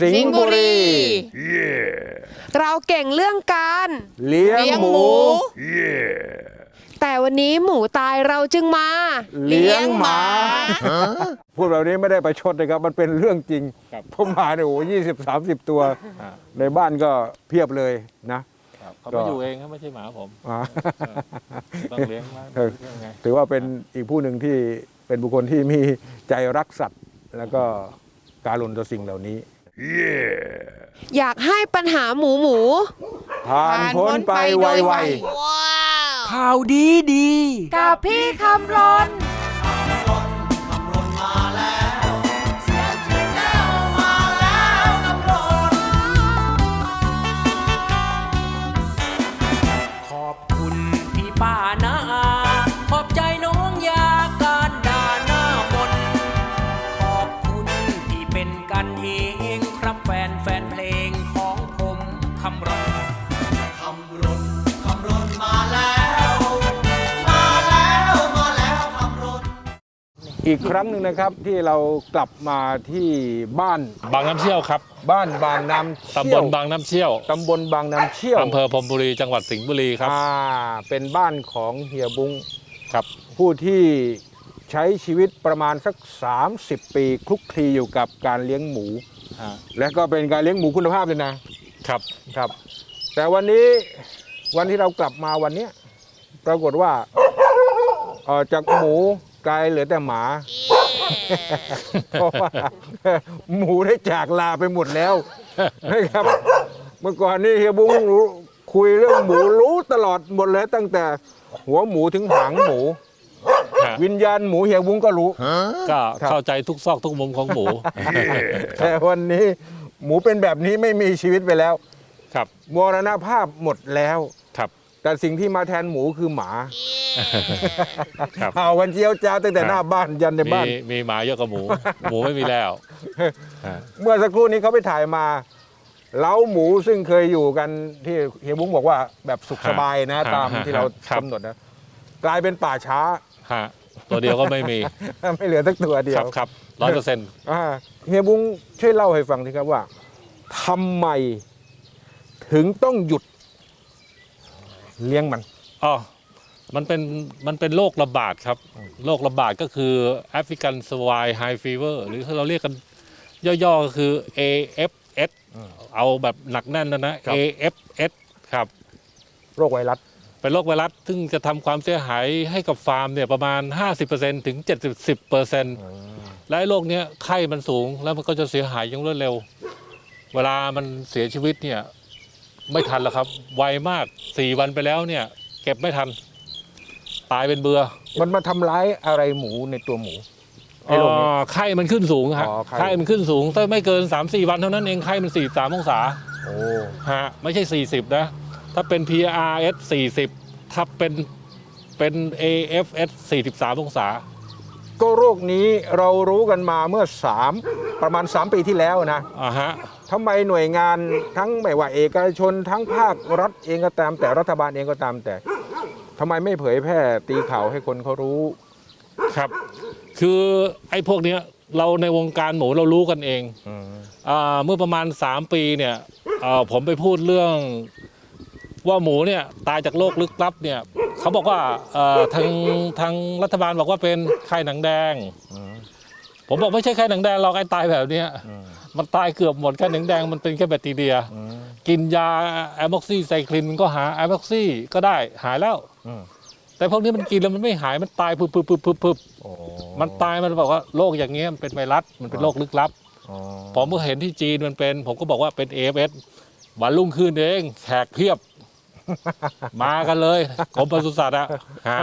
สิงห์บุรี เราเก่งเรื่องการเลี้ยงเลี้ยงหหมูมู แต่วันนี้หมูตายเราจึงมา เลี้ยงหมา พูดแบบนี้ไม่ได้ประชดนะครับ มันเป็นเรื่องจริงครับผมมาเนี่ยโอ้ยี่สิบสามสิบตัวอ่าในบ้านก็เพียบเลยนะครับเขาก็ไม่อยู่เองครับไม่ใช่หมาผมอ่าต้องเลี้ยงมาเออเลี้ยงไงถือว่าเป็นอีกผู้หนึ่งที่เป็นบุคคลที่มีใจรักสัตว์แล้วก็ การุณต่อสิ่งเหล่านี้ อยากให้ปัญหาหมูหมูผ่านพ้นไปไวๆ ข่าวดีดี กับพี่คำรน อีกครั้งหนึ่งนะครับที่เรากลับมาที่บ้านบางน้ำเชี่ยวครับบ้านบางน้ำตำบเชี่ยลวบางน้ำเชี่ยวตำบลบางน้ำเชี่ยวอำเภอพรหมบุรีจังหวัดสิงห์บุรีครับ อ่าเป็นบ้านของเฮียบุ้งครับ ผู้ที่ใช้ชีวิตประมาณสัก 30 ปีคลุกคลีอยู่กับการเลี้ยงหมู และก็เป็นการเลี้ยงหมูคุณภาพเลยนะครับ ครับ แต่วันนี้วันที่เรากลับมาวันเนี้ยปรากฏว่าเอ่อจากหมู กลายเหลือแต่หมา เพราะว่าหมูได้จากลาไปหมดแล้วนะครับ เมื่อก่อนนี่เฮียบุ้งรู้คุยเรื่องหมูรู้ตลอดหมดเลยตั้งแต่หัวหมูถึงหางหมู ฮะวิญญาณหมูเฮียบุ้งก็รู้ ก็ครับเข้าใจทุกซอกทุกมุมของหมู แต่วันนี้หมูเป็นแบบนี้ไม่มีชีวิตไปแล้ว ครับมรณภาพหมดแล้วครับ แต่สิ่งที่มาแทนหมูคือหมาครับ เห่ากันเจียวจ้าวตั้งแต่ครับหน้าบ้านยันในมีบ้านมีหมาเยอะกว่าหมู หมูไม่มีแล้วฮะเมื่อสักครู่นี้เขาไปถ่ายมา เล้าหมูซึ่งเคยอยู่กันที่เฮียบุ้งบอกว่าแบบสุขสบายนะ ตามที่เรากำหนดนะ กลายเป็นป่าช้า ฮะตัวเดียวก็ไม่มี ไม่เหลือสักตัวเดีคยรัวบครับร้อยเปอร์เซ็นต์อ่าเฮียบุ้งช่วยเล่าให้ฟังทีครับว่าทำไมถึงต้องหยุด เลี้ยงมันอ๋อมันเป็นมันเป็นโรคระบาดครับโรคระบาดก็คือ African Swine High Fever หรือที่เราเรียกกันย่อๆก็คือ AFS เอาแบบหนักแน่นนะนะครับ AFS ครับโรคไวรัสเป็นโรคไวรัสซึ่งจะทำความเสียหายให้กับฟาร์มเนี่ยประมาณ 50%ถึง 70%และไอ้โรคเนี้ยไข้มันสูงแล้วมันก็จะเสียหายอย่างรวดเร็ว เวลามันเสียชีวิตเนี่ย ไม่ทันแล้วครับ ไวมาก4วันไปแล้วเนี่ย เก็บไม่ทัน ตายเป็นเบือมันมาทำร้ายอะไรหมูในตัวหมู ไอ้โรคนี้อ๋อไข้มันขึ้นสูงฮะอ๋อไข้ ไข้มันขึ้นสูงถ้าไม่เกิน 3-4 วันเท่านั้นเองไข้มัน 43องศาโอ้ฮะไม่ใช่ 40 นะ ถ้าเป็น PRS 40 ถ้าเป็นเป็น AFS 43องศา ก็โรคนี้เรารู้กันมาเมื่อสามประมาณ 3 ปีที่แล้วนะ อ่าฮะ ทำไมหน่วยงานทั้งไม่ว่าเอกชนทั้งภาครัฐเองก็ตาม แต่รัฐบาลเองก็ตามแต่ทำไมไม่เผยแพร่ตีข่าวให้คนเขารู้ครับ คือไอ้พวกเนี้ยเราในวงการหมูเรารู้กันเองอ่าเมื่อประมาณ 3 ปีเนี่ยอ่าผมไปพูดเรื่องว่าหมูเนี่ยตายจากโรคลึกลับเนี่ยเขาบอกว่าเอ่อทางทางรัฐบาลบอกว่าเป็นไข้หนังแดง ผมบอกไม่ใช่ไข้หนังแดงหรอกไอ้ตายแบบเนี้ยมันตายเกือบหมดไข้หนังแดงมันเป็นแค่แบคทีเรียกินยาแอมอกซี่ไซคลินมันก็หาแอมอกซี่ก็ได้หายแล้ว อืมแต่พวกนี้มันกินแล้วมันไม่หายมันตายพึบพึบพึบพึบพึบโอ้มันตายมันบอกว่าโรคอย่างเงี้ยมันเป็นไวรัสมันเป็นโรคลึกลับ อ๋อผมก็เห็นที่จีนมันเป็น ผมก็บอกว่าเป็น AFS วันรุ่งขึ้นเองแขกเพียบ มากันเลยกรมปศุสัตว์อะฮะ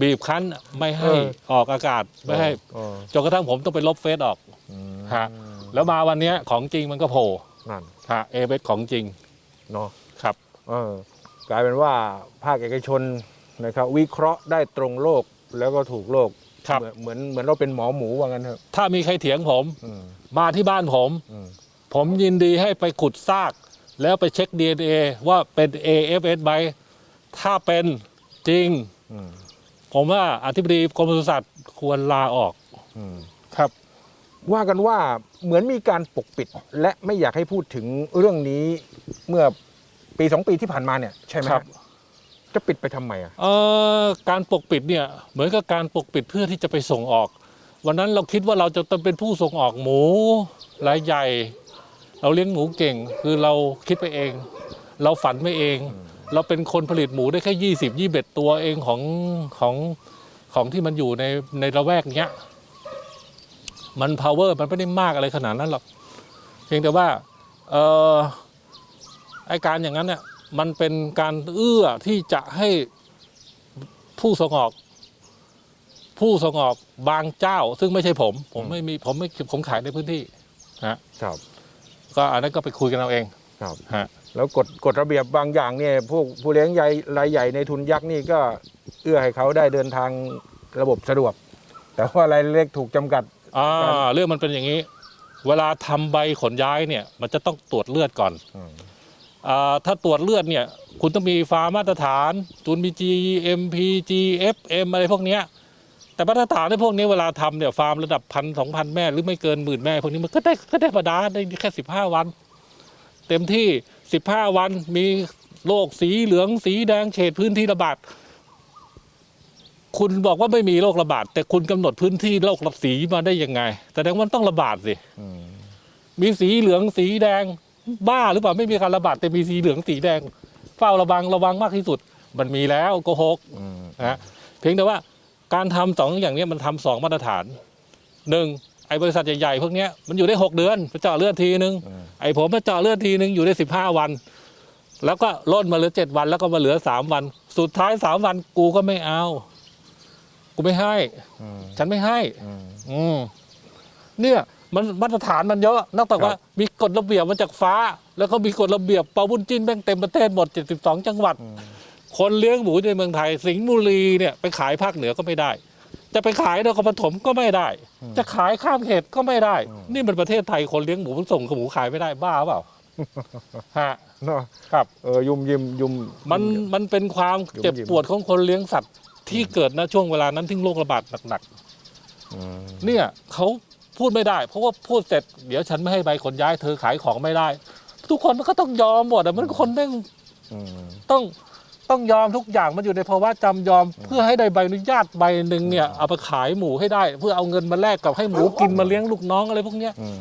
บีบคั้นไม่ให้ออกอากาศไม่ให้ อ๋อจนกระทั่งผมต้องไปลบเฟซออก อืมฮะ แล้วมาวันเนี้ยของจริงมันก็โผล่นั่นฮะ AFS ของจริงเนาะครับเออกลายเป็นว่าภาคเอกชนนะครับวิเคราะห์ได้ตรงโลกแล้วก็ถูกโลกครับเหมือนเหมือนเหมือนเราเป็นหมอหมูว่างั้นเถอะถ้ามีใครเถียงผมอืมมาที่บ้านผมอืมผมยินดีให้ไปขุดซาก แล้วไปเช็ค DNA ว่าเป็น AFS ไหมถ้าเป็นจริงอืมผมว่าอธิบดีกรมปศุสัตว์ควรลาออกอืมครับ ว่ากันว่าเหมือนมีการปกปิด และไม่อยากให้พูดถึงเรื่องนี้เมื่อปีสองปีที่ผ่านมาเนี่ยใช่ไหมครับ จะปิดไปทำไมอะเอ่อการปกปิดเนี่ยเหมือนกับการปกปิดเพื่อที่จะไปส่งออก วันนั้นเราคิดว่าเราจะต้องเป็นผู้ส่งออกหมูรายใหญ่ เราเลี้ยงหมูเก่ง คือเราคิดไปเอง เราฝันไม่เอง เราเป็นคนผลิตหมูได้แค่ยี่สิบยี่เบ็ดตัวเองของของของที่มันอยู่ในในระแวกเนี้ย มัน power มันไม่ได้มากอะไรขนาดนั้นหรอกเพียงแต่ว่าเออไอการอย่างนั้นเนี่ยมันเป็นการเอื้อที่จะให้ผู้ส่งออก ผู้ส่งออกบางเจ้า ซึ่งไม่ใช่ผม ผมไม่มีผมไม่ผมขายในพื้นที่ฮะครับก็อันนั้นก็ไปคุยกันเอาเองครับฮะแล้วกฎกฎระเบียบบางอย่างเนี่ยพวกผู้เลี้ยงใหญ่รายใหญ่ในทุนยักษ์นี่ก็เอื้อให้เขาได้เดินทางระบบสะดวก แต่ว่ารายเล็กถูกจำกัด อ่าเรื่องมันเป็นอย่างนี้ เวลาทำใบขนย้ายเนี่ย มันจะต้องตรวจเลือดก่อนอืมอ่าถ้าตรวจเลือดเนี่ย คุณต้องมีฟาร์มมาตรฐานตุนมี GMP GFM อะไรพวกเนี้ยแต่มาตรฐานในพวกนี้เวลาทำเนี่ยฟาร์มระดับพันสองพันแม่หรือไม่เกินหมื่นแม่พวกนี้มันก็ได้ก็ได้ธรรมดาได้แค่สิบห้าวัน เต็มที่สิบห้าวันมีโรคสีเหลืองสีแดงเฉดพื้นที่ระบาด คุณบอกว่าไม่มีโรคระบาด แต่คุณกำหนดพื้นที่โรคระสีมาได้ยังไงแสดงว่ามันต้องระบาดสิอืมมีสีเหลืองสีแดง บ้าหรือเปล่าไม่มีการระบาดแต่มีสีเหลืองสีแดง เฝ้าระวังระวังมากที่สุด มันมีแล้วโกหกอืมนะฮะเพียงแต่ว่าการทำสองอย่างเนี้ยมันทำสองมาตรฐานหนึ่งไอ้บริษัทใหญ่ๆพวกเนี้ยมันอยู่ได้หกเดือนไปเจาะเลือดทีนึงอืมไอ้ผมมาเจาะเลือดทีนึงอยู่ได้สิบห้าวัน แล้วก็ลดมาเหลือเจ็ดวันแล้วก็มาเหลือสามวัน สุดท้ายสามวันกูก็ไม่เอา กูไม่ให้ อืมฉันไม่ให้ อืม อืมเนี่ยมันมาตรฐานมันเยอะนอกจากครับว่ามีกฎระเบียบมาจากฟ้า แล้วก็มีกฎระเบียบเปาบุญจิ้นแม่งเต็มประเทศหมด 72 จังหวัด คนเลี้ยงหมูในเมืองไทย สิงห์บุรีเนี่ยไปขายภาคเหนือก็ไม่ได้ จะไปขายนครปฐมก็ไม่ได้ จะขายข้ามเขตก็ไม่ได้ นี่มันประเทศไทยคนเลี้ยงหมูมันส่งหมูขายไม่ได้บ้าเปล่า ฮะเนาะครับ เออยุ่มยิมยุ่ม มันมันเป็นความยุ่งเจ็บยิ้มปวดของคนเลี้ยงสัตว์ ที่เกิดนะช่วงเวลานั้นที่โรคระบาดหนักๆอืมเนี่ยเขาพูดไม่ได้ เพราะว่าพูดเสร็จเดี๋ยวฉันไม่ให้ใบขนย้ายเธอขายของไม่ได้ ทุกคนมันก็ต้องยอมหมดอะมันคนแม่งอืมต้องต้องยอมทุกอย่างมันอยู่ในภาวะจำยอม เพื่อให้ได้ใบอนุญาตใบหนึ่งเนี่ยเอาไปขายหมูให้ได้ เพื่อเอาเงินมาแลกกับให้หมูกินมาเลี้ยงลูกน้องอะไรพวกเนี้ยอืม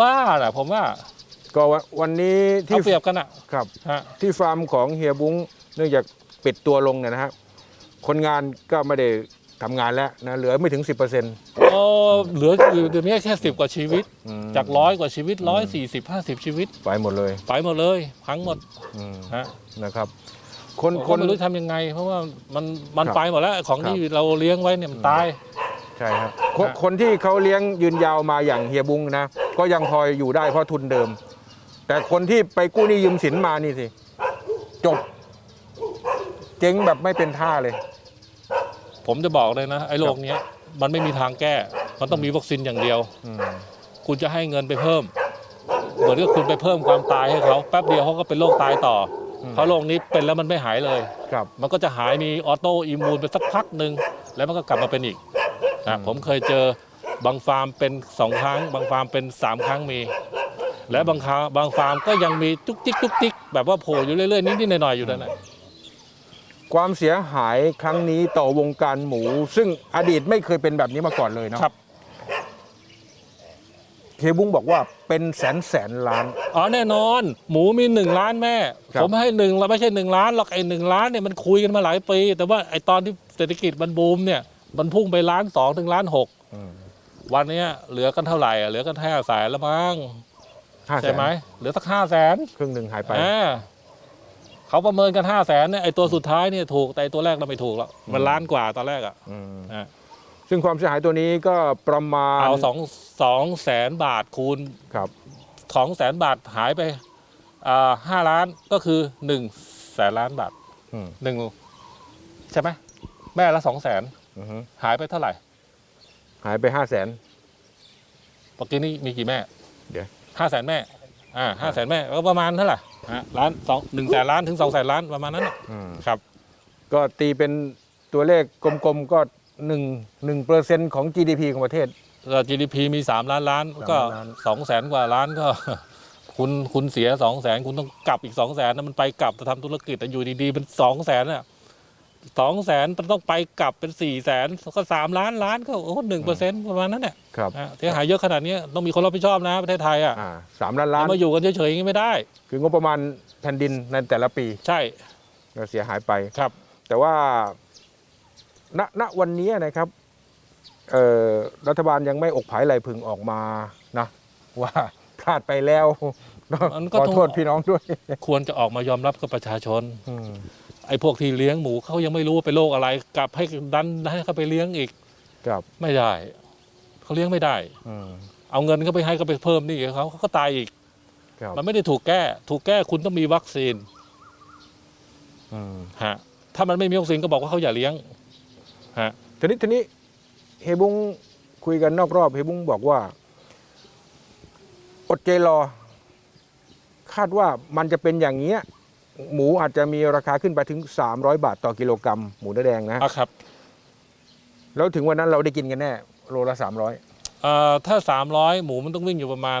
บ้าแหละผมว่า ก็วันวันนี้ที่เอาเปรียบกันอะครับฮะที่ฟาร์มของเฮียบุ้งเนื่องจากปิดตัวลงเนี่ยนะฮะ คนงานก็ไม่ได้ทำงานแล้วนะเหลือไม่ถึง 10%อเออเหลืออยู่เดี๋ยวนี้แค่สิบกว่าชีวิตืมจากร้อยกว่าชีวิตร้อยสี่สิบห้าสิบชีวิต ไปหมดเลยไปหมดเลยพังหมดอืมฮะนะครับ คนผมคก็นไม่รู้ทำยังไง เพราะว่ามันมันครับไปหมดแล้วของครับที่เราเลี้ยงไว้เนี่ยมันตาย ใช่ครับคนฮะ คนที่เขาเลี้ยงยืนยาวมาอย่างเฮียบุ้งนะ ก็ยังพออยู่ได้เพราะทุนเดิม แต่คนที่ไปกู้หนี้ยืมสินมานี่สิ จบ เจ๊งแบบไม่เป็นท่าเลย ผมจะบอกเลยนะ ไอ้โรคเนี้ย มันไม่มีทางแก้ มันต้องมีวัคซีนอย่างเดียว อืมคุณจะให้เงินไปเพิ่ม เหมือนกับคุณไปเพิ่มความตายให้เขาแป๊บเดียวเขาก็เป็นโรคตายต่ออเพราะโรคนี้เป็นแล้วมันไม่หายเลย ครับ มันก็จะหายมีออโตอิมมูนไปสักพักหนึ่งแล้วมันก็กลับมาเป็นอีกนะผมเคยเจอบางฟาร์มเป็นสองครั้ง บางฟาร์มเป็นสามครั้งมี และบางครั้งบางฟาร์มก็ยังมีจุกจิกจุกจิกแบบว่าโผล่อยู่เรื่อยๆนิดๆหน่อยๆอยู่นั่นแหละ ความเสียหายครั้งนี้ต่อวงการหมู ซึ่งอดีตไม่เคยเป็นแบบนี้มาก่อนเลยเนาะครับเฮียบุ้งบอกว่าเป็นแสนแสนล้าน อ๋อแน่นอน หมูมีหนึ่งล้านแม่ ครับ ผมให้หนึ่งเราไม่ใช่หนึ่งล้านหรอกไอ้หนึ่งล้านเนี่ยมันคุยกันมาหลายปี แต่ว่าไอ้ตอนที่เศรษฐกิจมันบูมเนี่ย มันพุ่งไปล้านสองถึงล้านหกอืมวันเนี้ยเหลือกันเท่าไหร่อะเหลือกันแค่แสนละมั้งห้าแสใช่นไหมเหลือสักห้าแสนครึ่งหนึ่งหายไป อ่า เขาประเมินกันห้าแสนเนี่ยไอ้ตัวสุดท้ายเนี่ยถูกแต่ไอ้ตัวแรกเราไม่ถูกแล้วมันล้านกว่าตอนแรกอะอืมอ่าซึ่งความเสียหายตัวนี้ก็ประมาณเอาสองสองแสนบาทคูณครับสองแสนบาทหายไปอ่าห้าล้านก็คือหนึ่งแสนล้านบาทอืมหนึ่งใช่ไหมแม่ละสองแสนอือฮึหายไปเท่าไหร่หายไปห้าแสน ปกตินี่มีกี่แม่เดี๋ยว ห้าแสนแม่อ่าห้าแสนแม่ก็ประมาณเท่าไหร่ ฮะล้านสองหนึ่งแสนล้านถึงสองแสนล้านประมาณนั้นน่ะอืมครับก็ตีเป็นตัวเลขกลมๆก็หนึ่งหนึ่งเปอร์เซ็นต์ของ GDP ของประเทศ GDP มี 3 ล้านล้านสามก็ล้าน สองแสนกว่าล้านก็ คุณคุณเสียสองแสนคุณต้องกลับอีกสองแสนนะมันไปกลับจะทำธุรกิจแต่อยู่ดีๆเป็นสองแสนอะ สองแสนมันต้องไปกลับเป็นสี่แสนก็สามล้านล้านก็โอ้หนึ่งเปอร์เซ็นต์ประมาณนั้นเนี่ยครับอะเสียหายเยอะขนาดนี้ต้องมีคนรับผิดชอบนะประเทศไทยอะอ่าสามล้านล้าจะนมาอยู่กันเฉยๆอย่างนี้ไม่ได้ คืองบประมาณแผ่นดินในแต่ละปีใช่ก็เสียหายไป ครับ แต่ว่าณณวันนี้นะครับเอ่อรัฐบาลยังไม่อกผายไหลพึงออกมานะว่าพลาดไปแล้วเนอะมันก็ขอต้อง โทษพี่น้องด้วย ควรจะออกมายอมรับกับประชาชน อืม ไอ้พวกที่เลี้ยงหมูเขายังไม่รู้ว่าเป็นโรคอะไร กลับให้ดันให้เขาไปเลี้ยงอีกครับไม่ได้เขาเลี้ยงไม่ได้ อืมเอาเงินเขาไปให้เขาไปเพิ่มหนี่เขาเขาก็ตายอีก ครับมันไม่ได้ถูกแก้ ถูกแก้คุณต้องมีวัคซีนอืมฮะถ้ามันไม่มีวัคซีนก็บอกว่าเขาอย่าเลี้ยงฮะทีนี้ทีนี้เฮบุ้งคุยกันนอกรอบเฮบุ้งบอกว่า อดใจรอ คาดว่ามันจะเป็นอย่างเนี้ย หมูอาจจะมีราคาขึ้นไปถึง 300 บาทต่อกิโลกรัมหมูเนื้อแดงนะ อะครับแล้วถึงวันนั้นเราได้กินกันแน่โลละ 300 เอ่อถ้า 300 หมูมันต้องวิ่งอยู่ประมาณ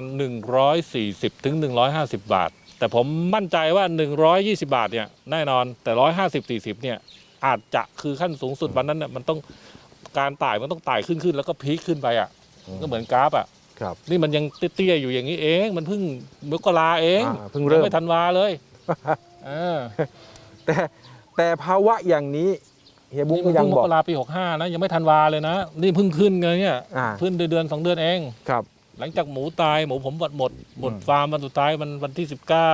140ถึง150 บาท แต่ผมมั่นใจว่า 120 บาทเนี่ยแน่นอนแต่ 150 40เนี่ยอาจจะคือขั้นสูงสุดวันนั้นเนี่ยมันต้องการไต่มันต้องไต่ขึ้นขึ้นแล้วก็พีคขึ้นไปอะอืมก็เหมือนกราฟอะครับ นี่มันยังเตี้ยๆอยู่อย่างนี้เอง มันเพิ่งมกราเองอ่าเพิ่งเริ่ม ยังไม่ทันวาเลย เออแต่แต่ภาวะอย่างนี้เฮียบุ้งก็ยังนี่มันเพิ่งบมอก กราปี65นะยังไม่ทันวาเลยนะ นี่เพิ่งขึ้นเลยเนี่ยอ่าเพิ่งเดือนสองเดือนเอง ครับ หลังจากหมูตายหมูผมหมดหมดหมดอืม ฟาร์มวันสุดท้ายมันวันที่19กั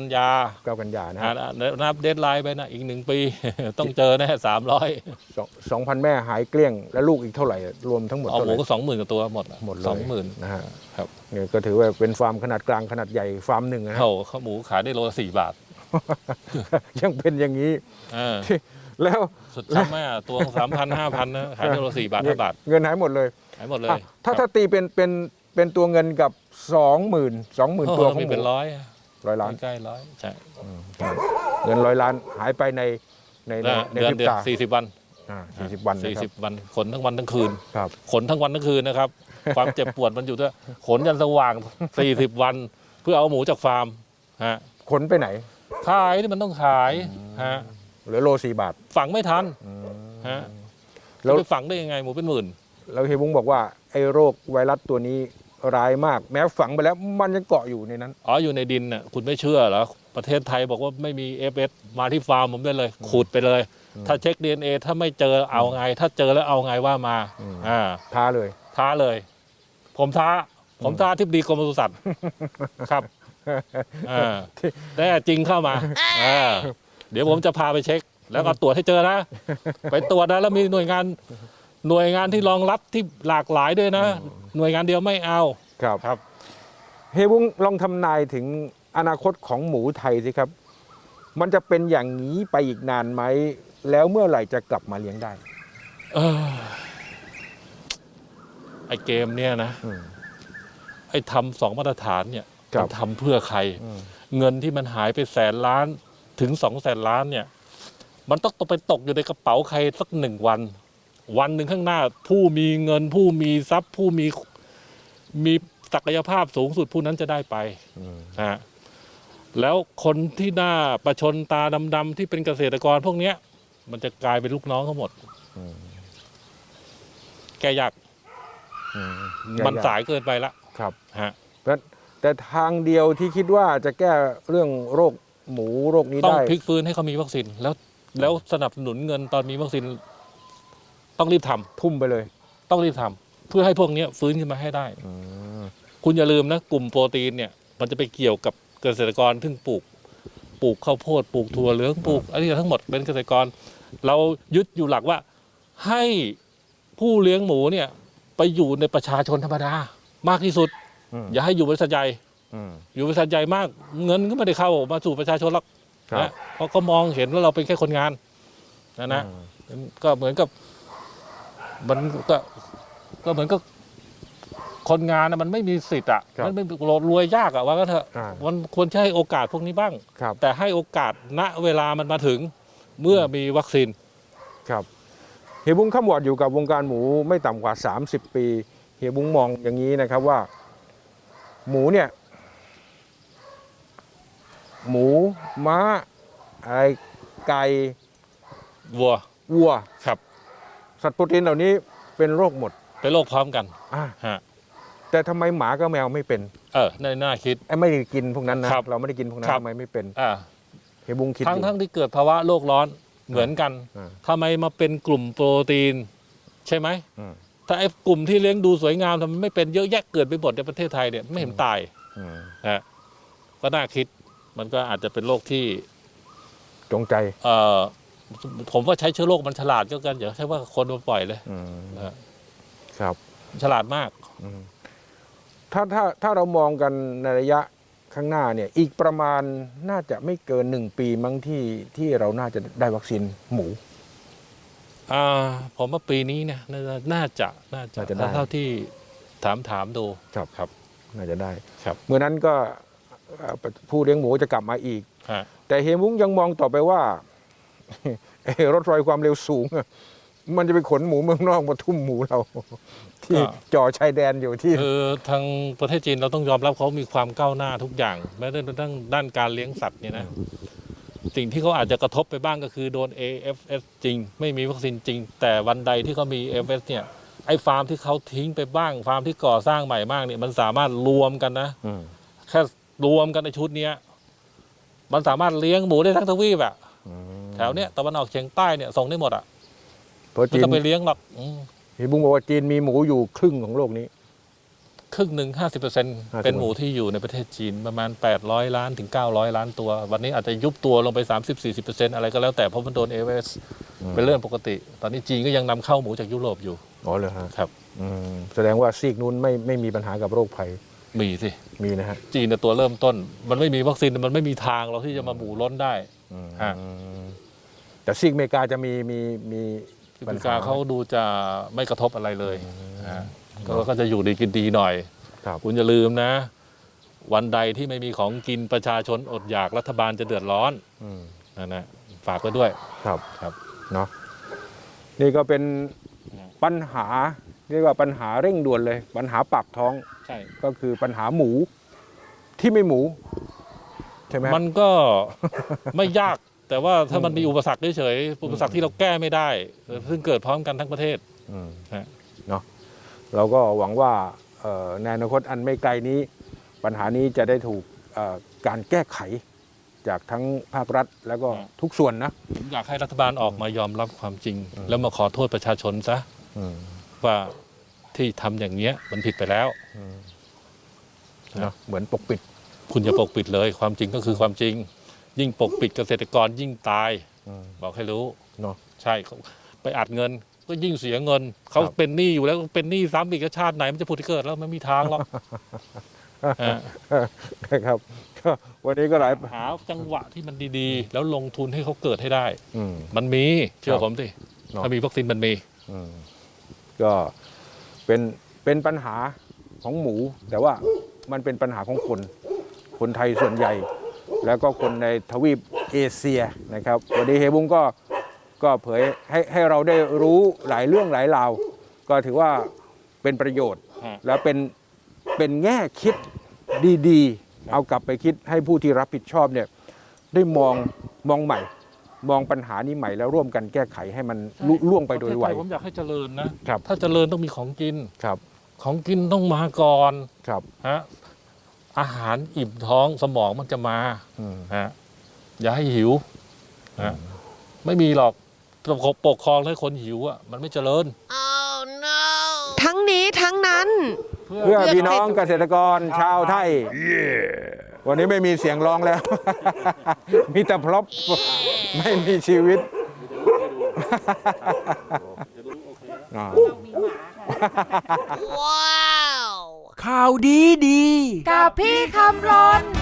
นยาเก้ากันยานะอ่าฮะนับเดทไลน์ไปนะอีกหนึ่งปี ต้องเจอแน่สามร้อยสองสองพันแม่หายเกลี้ยง แล้วลูกอีกเท่าไหร่ รวมทั้งหมดเอาเท่าหไหมูร่ก็สองหมื่นกว่าตัวหมดหมดเลยสองหมื่นนะฮะครับเนี่ยก็ถือว่าเป็นฟาร์มขนาดกลางขนาดใหญ่ฟาร์มหนึ่งนะฮะเขาเขาหมูขายได้โลละสี่บาท ยังเป็นอย่างนี้เออแล้วสุดท้ายแม่ตัวสามพันห้าพันนะขายได้โลละสี่บาทห้าบาทเงินหายหมดเลยขายหมดเลอะยถ้าครัถ้าบตีเป็นเป็นเป็นตัวเงินกับสองหมื่นสองหมื่นโอ้โหตัวของมีหมูเป็นร้อย ร้อยล้านใกล้ร้อยใช่เงินร้อยล้านหายไปในในในนะในเดือพนริบเดือนตาสี่สิบวันสี่สิบวันนะสี่ครัสิบบวันขนทั้งวันทั้งคืนครับขนทั้งวันทั้งคืนนะครับ ความเจ็บปวดมันอยู่ด้วยขนยันสว่าง40วัน เพื่อเอาหมูจากฟาร์มฮะขนไปไหน ขายนี่มันต้องขายฮะเหลือโลสี่บาท ฝังไม่ทันฮะแล้แล้ววไปฝังได้ยังไงหมูเป็นหมื่น แล้วเฮยบุ้งบอกว่าไอ้โรคไวรัสตัวนี้ ร้ายมาก แม้ฝังไปแล้วมันยังเกาะอยู่ในนั้น อ๋ออยู่ในดินน่ะคุณไม่เชื่อเหรอ ประเทศไทยบอกว่าไม่มีเอฟเอสมาที่ฟาร์มผมได้เลย ขุดไปเลย ถ้าเช็ค DNA ถ้าไม่เจอเอาไง ถ้าเจอแล้วเอาไงว่ามาอืม อ่าท้าเลย ท้าเลย ผมท้า ผมท้าทิบดีกรมปศุสัตว์ครับอ่าแน่จริงเข้ามาอ่าเดี๋ยวผมจะพาไปเช็ค แล้วก็ตรวจให้เจอนะ ไปตรวจนะแล้วมีหน่วยงาน หน่วยงานที่รองรับที่หลากหลายด้วยนะ หน่วยงานเดียวไม่เอาครับครับเฮยบุ้งลองทำนายถึงอนาคตของหมูไทยสิครับ มันจะเป็นอย่างนี้ไปอีกนานไหม แล้วเมื่อไหร่จะกลับมาเลี้ยงได้ เออไอเกมเนี่ยนะ อืม ไอทำสองมาตรฐานเนี่ยครับ มันทำเพื่อใคร อืมเงินที่มันหายไปแสนล้านถึงสองแสนล้านเนี่ย มันต้องตกไปตกอยู่ในกระเป๋าใครสักหนึ่งวัน วันหนึ่งข้างหน้า ผู้มีเงิน ผู้มีทรัพย์ ผู้มีมีศักยภาพสูงสุดผู้นั้นจะได้ไปอืมนะฮะแล้วคนที่หน้าประชนตาดำๆที่เป็นเกษตรกรพวกเนี้ย มันจะกลายเป็นลูกน้องเขาหมดอืมแกยากอืมมันสายเกินไปละครับฮะ แต่แต่ทางเดียวที่คิดว่าจะแก้เรื่องโรคหมูโรคนี้ต้องได้พลิกฟื้นให้เขามีวัคซีนแล้วแล้วสนับสนุนเงินตอนมีวัคซีน ต้องรีบทำทุ่มไปเลย ต้องรีบทำเพื่อให้พวกเนี้ยฟื้นขึ้นมาให้ได้อืมคุณอย่าลืมนะ กลุ่มโปรตีนเนี่ย มันจะไปเกี่ยวกับเกษตรกรที่ปลูก ปลูกข้าวโพดปลูกถั่วเหลืองปลูกอะไรทั้งหมดเป็นเกษตรกร เรายึดอยู่หลักว่า ให้ผู้เลี้ยงหมูเนี่ย ไปอยู่ในประชาชนธรรมดามากที่สุดอืมอย่าให้อยู่บริษัทใหญ่อืมอยู่บริษัทใหญ่มาก เงินก็ไม่ได้เข้ามาสู่ประชาชนหรอกครับนะเพราะเขามองเห็นว่าเราเป็นแค่คนงานนะนะอืมก็เหมือนกับ มันก็ก็เหมือนกับคนงานนะมันไม่มีสิทธิ์อะครับมันไม่รวยยากอะว่าก็เถอะอ่ามันควรจะให้โอกาสพวกนี้บ้าง ครับ แต่ให้โอกาสณเวลามันมาถึงเมื่อมีวัคซีน ครับเฮียบุ้งข้ามวอดอยู่กับวงการหมูไม่ต่ำกว่า 30 ปีเฮียบุ้งมองอย่างนี้นะครับว่า หมูเนี่ย หมูม้าอะไรไก่วัววัวครับ สัตว์โปรตีนเหล่านี้เป็นโรคหมดเป็นโรคพร้อมกันอะฮะแต่ทำไมหมากับแมวไม่เป็นเออน่าน่าคิด ไอ้ไม่ได้กินพวกนั้นนะครับเราไม่ได้กินพวกนั้นครับ ทำไมไม่เป็นอ่าเฮียบุ้งคิดอทั้งยู่ ทั้งที่เกิดภาวะโลกร้อนเหมือนกันอ่าทำไมมาเป็นกลุ่มโปรตีน ใช่ไหมอืม ถ้าไอ้กลุ่มที่เลี้ยงดูสวยงามทำไมไม่เป็นเยอะแยะเกิดไปหมดในประเทศไทยเนี่ยไม่เห็นตายอืมนะฮะก็น่าคิด มันก็อาจจะเป็นโรคที่จงใจ เอ่อ ผมว่าใช้เชื้อโรคมันฉลาดก็กันอย่าใช้ว่าคนมาปล่อยเลยอืมนะฮะครับฉลาดมาก อืมถ้าถ้าถ้าเรามองกันในระยะข้างหน้าเนี่ย อีกประมาณน่าจะไม่เกินหนึ่งปีมั้งที่ที่เราน่าจะได้วัคซีนหมู อ่า ผมว่าปีนี้เนี่ยน่าน่าจะน่าจะน่าจะได้ เท่าที่ถามถามดู ครับครับ น่าจะได้ครับ เมื่อนั้นก็เอ่อผู้เลี้ยงหมูจะกลับมาอีก ฮะแต่เฮยมุ้งยังมองต่อไปว่าไอ้ รถไฟความเร็วสูงอะมันจะไปขนหมูเมืองนอกมาทุ่มหมูเรา ที่จ่อชายแดนอยู่ที่คือทางประเทศจีนเราต้องยอมรับเขามีความก้าวหน้าทุกอย่างแม้แต่ด้านด้านการเลี้ยงสัตว์เนี่ยนะสิ่งที่เขาอาจจะกระทบไปบ้างก็คือโดน AFS จริง ไม่มีวัคซีนจริง แต่วันใดที่เขามี AFS เนี่ยไอ้ฟาร์มที่เขาทิ้งไปบ้างฟาร์มที่ก่อสร้างใหม่มากเนี่ยมันสามารถรวมกันนะอืมแค่รวมกันในชุดเนี้ยมันสามารถเลี้ยงหมูได้ทั้งทวีปอะอืมแถวเนี้ยตะวันออกเฉียงใต้เนี่ยส่งได้หมดอะเพราะไม่จีนต้องไปเลี้ยงหรอกอืมเฮยบุ้งบอกว่าจีนมีหมูอยู่ครึ่งของโลกนี้ ครึ่งหนึ่งห้าสิบเปอร์เซ็นต์เป็นหมูที่อยู่ในประเทศจีนประมาณแปดร้อยล้านถึงเก้าร้อยล้านตัว วันนี้อาจจะยุบตัวลงไปสามสิบสี่สิบเปอร์เซ็นต์อะไรก็แล้วแต่เพราะมันโดนเอเวสอืมเป็นเรื่องปกติ ตอนนี้จีนก็ยังนำเข้าหมูจากยุโรปอยู่อ๋อเลยฮะครับ อืมแสดงว่าซีกนู้นไม่ไม่มีปัญหากับโรคภัยมีสิ มีนะฮะจีนเนี่ยตัวเริ่มต้น มันไม่มีวัคซีนมันไม่มีทางเราที่จะมาหมูล้นได้ อืมฮะ แต่ซีกอเมริกาจะมีมีมีอปัเมญริหากาเขาดูจะไม่กระทบอะไรเลยฮะก็ก็จะอยู่ดีกินดีหน่อย ครับคุณอย่าลืมนะ วันใดที่ไม่มีของกินประชาชนอดอยากรัฐบาลจะเดือดร้อนอืมนะนะฝากไว้ด้วย ครับครับ เนาะนี่ก็เป็นปัญหาเรียกว่าปัญหาเร่งด่วนเลย ปัญหาปากท้องใช่ ก็คือปัญหาหมูที่ไม่หมู ใช่ไหมมันก็ ไม่ยาก แต่ว่าถ้ามันมีอุปสรรคเฉยๆอุปสรรคที่เราแก้ไม่ได้ ซึ่งเกิดพร้อมกันทั้งประเทศอืมฮะเนาะเราก็หวังว่าเอ่อในอนาคตอันไม่ไกลนี้ ปัญหานี้จะได้ถูกเอ่อการแก้ไขจากทั้งภาครัฐแล้วก็ทุกส่วนนะผมอยากให้รัฐบาลออกมายอมรับความจริง แล้วมาขอโทษประชาชนซะอืมว่าที่ทำอย่างเนี้ยมันผิดไปแล้วเนาะเหมือนปกปิด คุณอย่าปกปิดเลย ความจริงก็คือความจริง ยิ่งปกปิดเกษตรกรยิ่งตายอืมบอกให้รู้เนาะใช่เขาไปอัดเงินก็ยิ่งเสียเงิน เขาครับเป็นหนี้อยู่แล้วเป็นหนี้ซ้ำอีกชาติไหนมันจะผุดเกิดแล้วไม่มีทางหรอกฮะนะครับก็วันนี้ก็หลายหาจังหวะที่มันดีๆ แล้วลงทุนให้เขาเกิดให้ได้อืมมันมีเชื่ครัอบผมสิเนอะถ้ามีวัคซีนมันมีอืมก็เป็นเป็นปัญหาของหมู แต่ว่ามันเป็นปัญหาของคน คนไทยส่วนใหญ่ แล้วก็คนในทวีปเอเชียนะครับวันนี้เฮบุ้งก็ก็เผยให้ให้เราได้รู้หลายเรื่องหลายราว ก็ถือว่าเป็นประโยชน์ฮะแล้วเป็นเป็นแง่คิดดีๆ เอากลับไปคิดให้ผู้ที่รับผิดชอบเนี่ยได้มองมองใหม่ มองปัญหานี้ใหม่แล้วร่วมกันแก้ไขให้มันลุล่วงไปโดยไวประเทศทผมอยากให้เจริญนะครับ ถ้าเจริญต้องมีของกิน ครับ ของกินต้องมาก่อนครับฮะ อาหารอิ่มท้องสมองมันจะมาอืมฮะอย่าให้หิวฮะไม่มีหรอกระบบปกครองให้คนหิวอะมันไม่เจริญ ทั้งนี้ทั้งนั้น เพื่อพี่น้องเกษตรกรชาวไทย วันนี้ไม่มีเสียงร้องแล้ว มีแต่พร็อพไม่มีชีวิตอ่า ข่าวดีดี กับพี่คำรน